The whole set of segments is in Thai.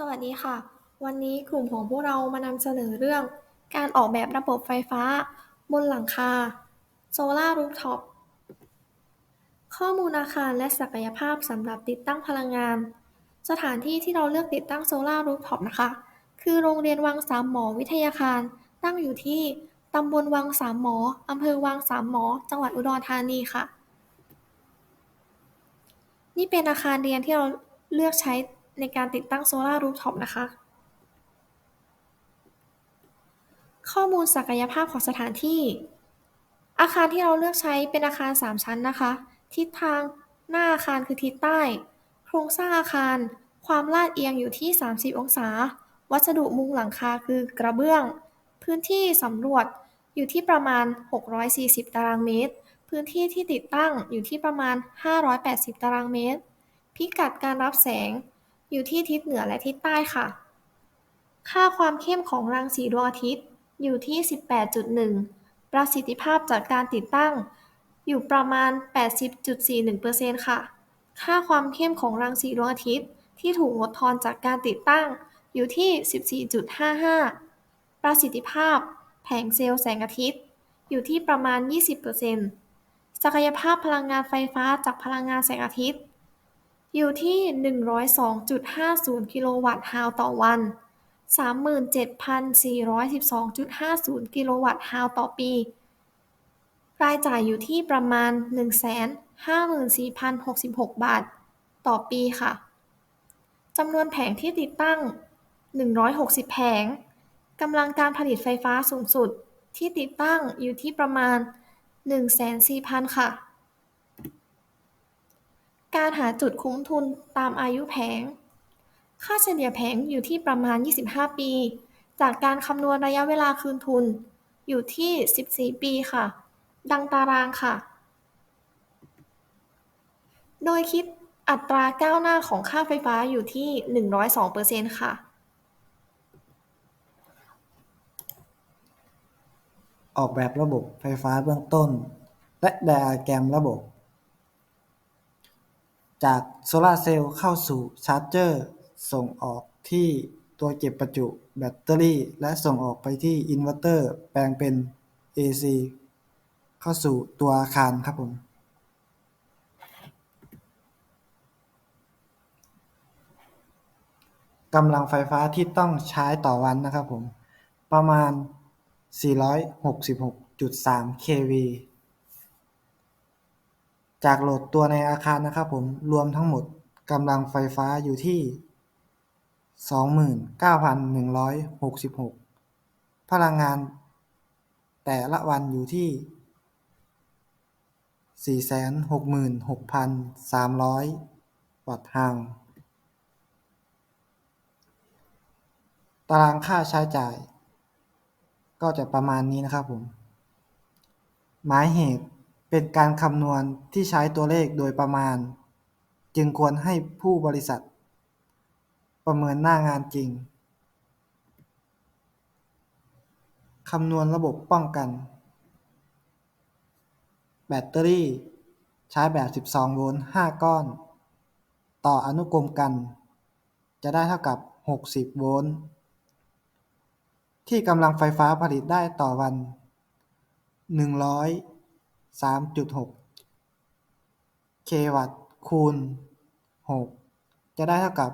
สวัสดีค่ะ วันนี้กลุ่มของพวกเรามานำเสนอเรื่อง การออกแบบระบบไฟฟ้า บนหลังคา Solar Rooftop ข้อมูลอาคารและศักยภาพสำหรับติดตั้งพลังงาน สถานที่ที่เราเลือกติดตั้ง Solar Rooftop นะคะ คือโรงเรียนวังสามหมอวิทยาคาร ตั้งอยู่ที่ตำบลวังสามหมออำเภอวังสามหมอ จังหวัดอุดรธานีค่ะ นี่เป็นอาคารเรียนที่เราเลือกใช้ ในการติดตั้ง Solar Rooftop นะคะ ข้อมูลศักยภาพของสถานที่ อาคารที่เราเลือกใช้เป็นอาคาร 3 ชั้นนะคะ ทิศทางหน้าอาคารคือทิศใต้ โครงสร้างอาคาร ความลาดเอียงอยู่ที่ 30 องศา วัสดุมุงหลังคาคือกระเบื้อง พื้นที่สำรวจอยู่ที่ประมาณ 640 ตารางเมตร พื้นที่ที่ติดตั้งอยู่ที่ประมาณ 580 ตารางเมตร พิกัดการรับแสง อยู่ที่ทิศเหนือและทิศใต้ค่ะ ค่าความเข้มของรังสีดวงอาทิตย์อยู่ที่ 18.1 ประสิทธิภาพจากการติดตั้ง อยู่ประมาณ 80.41%ค่ะ ค่าความเข้มของรังสีดวงอาทิตย์ที่ถูกลดทอนจากการติดตั้ง อยู่ที่ 14.55 ประสิทธิภาพ แผงเซลล์แสงอาทิตย์ อยู่ที่ประมาณ 20%ศักยภาพพลังงานไฟฟ้าจากพลังงานแสงอาทิตย์ อยู่ที่ 102.50 กิโลวัตต์ฮาวต่อวัน 37,412.50 กิโลวัตต์ฮาวต่อปี รายจ่ายอยู่ที่ประมาณ 154,066 บาท ต่อปีค่ะ จำนวนแผงที่ติดตั้ง 160 แผง กำลังการผลิตไฟฟ้าสูงสุดที่ติดตั้งอยู่ที่ประมาณ104,000 ค่ะ การหาจุดคุ้มทุนตามอายุแผง ค่าเฉลี่ยแผงอยู่ที่ประมาณ 25 ปี จากการคำนวณระยะเวลาคืนทุน อยู่ที่ 14 ปีค่ะ ดังตารางค่ะ โดยคิดอัตราก้าวหน้าของค่าไฟฟ้าอยู่ที่ 102%ค่ะ ออกแบบระบบไฟฟ้าเบื้องต้น และไดอะแกรมระบบ จากโซลาร์เซลล์เข้าสู่ชาร์จเจอร์ ส่งออกที่ตัวเก็บประจุแบตเตอรี่ และส่งออกไปที่อินเวอร์เตอร์ แปลงเป็น AC เข้าสู่ตัวอาคารครับผม กำลังไฟฟ้าที่ต้องใช้ต่อวันนะครับผม ประมาณ 466.3 kV จากโหลดตัวในอาคารนะครับผม รวมทั้งหมดกำลังไฟฟ้าอยู่ที่ 29,166 พลังงาน แต่ละวันอยู่ที่ 466,300 วัตต์ฮาวตารางค่าใช้จ่าย ก็จะประมาณนี้นะครับผม หมายเหตุ เป็นการคำนวณที่ใช้ตัวเลขโดยประมาณ จึงควรให้ผู้บริษัท ประเมินหน้างานจริง คำนวณระบบป้องกัน แบตเตอรี่ ใช้แบบ 12 โวลต์ 5 ก้อน ต่ออนุกรมกัน จะได้เท่ากับ 60 โวลต์ ที่กำลังไฟฟ้าผลิตได้ต่อวัน 103.6เควัตคูณ6จะได้เท่ากับ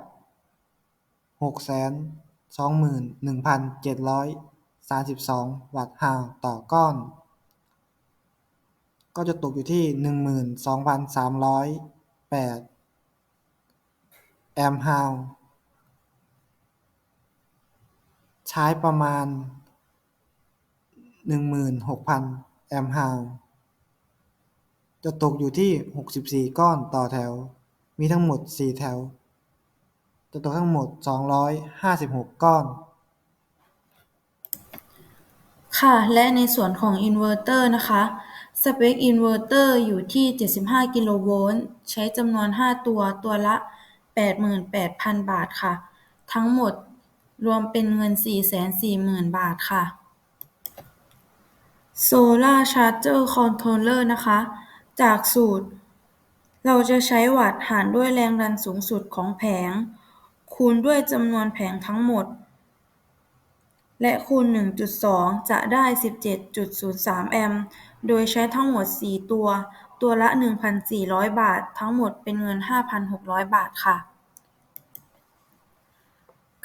621,732วัตต์ฮาวต่อก้อน ก็จะตกอยู่ที่12,308แอมป์ฮาวใช้ประมาณ 16,000 แอมป์ฮาว จะตกอยู่ที่ 64 ก้อนต่อแถว มีทั้งหมด 4 แถว จะตกทั้งหมด 256 ก้อน ค่ะ และในส่วนของอินเวอร์เตอร์นะคะ สเปคอินเวอร์เตอร์อยู่ที่ 75 กิโลโวลต์ ใช้จำนวน 5 ตัว ตัวละ 88,000 บาทค่ะ ทั้งหมดรวมเป็นเงิน 440,000 บาทค่ะ Solar Charger Controller นะคะ จากสูตร เราจะใช้วัตต์หารด้วยแรงดันสูงสุดของแผง คูณด้วยจำนวนแผงทั้งหมด และคูณ 1.2 จะได้ 17.03 แอมป์ โดยใช้ทั้งหมด 4 ตัว ตัวละ 1,400 บาท ทั้งหมดเป็นเงิน 5,600 บาทค่ะ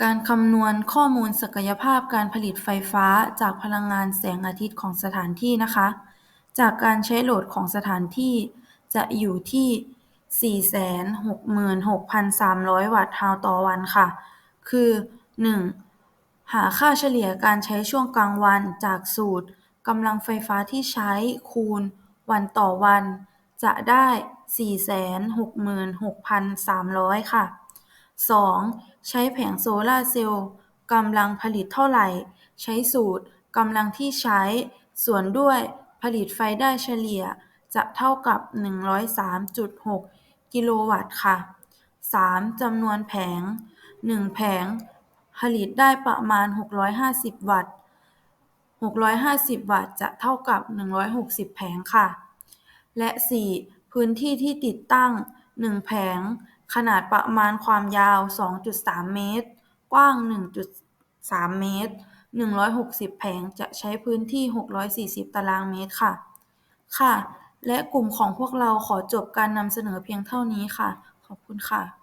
การคำนวณข้อมูลศักยภาพการผลิตไฟฟ้าจากพลังงานแสงอาทิตย์ของสถานที่นะคะ จากการใช้โหลดของสถานที่จะอยู่ที่ 466,300 วัตต์ฮาวต่อวันค่ะ คือ 1. หาค่าเฉลี่ยการใช้ช่วงกลางวันจากสูตรกำลังไฟฟ้าที่ใช้คูณวันต่อวัน จะได้ 466,300 ค่ะ 2. ใช้แผงโซลาร์เซลล์กำลังผลิตเท่าไหร่ ใช้สูตรกำลังที่ใช้ส่วนด้วย ผลิตไฟได้เฉลี่ยจะเท่ากับ 103.6 กิโลวัตต์ค่ะ 3. จำนวนแผง 1 แผง ผลิตได้ประมาณ 650 วัตต์ 650 วัตต์จะเท่ากับ 160 แผงค่ะ และ 4. พื้นที่ที่ติดตั้ง 1 แผง ขนาดประมาณความยาว 2.3 เมตร กว้าง 1.3 เมตร 160แผงจะใช้พื้นที่640ตารางเมตรค่ะ ค่ะ และกลุ่มของพวกเราขอจบการนำเสนอเพียงเท่านี้ค่ะ ขอบคุณค่ะ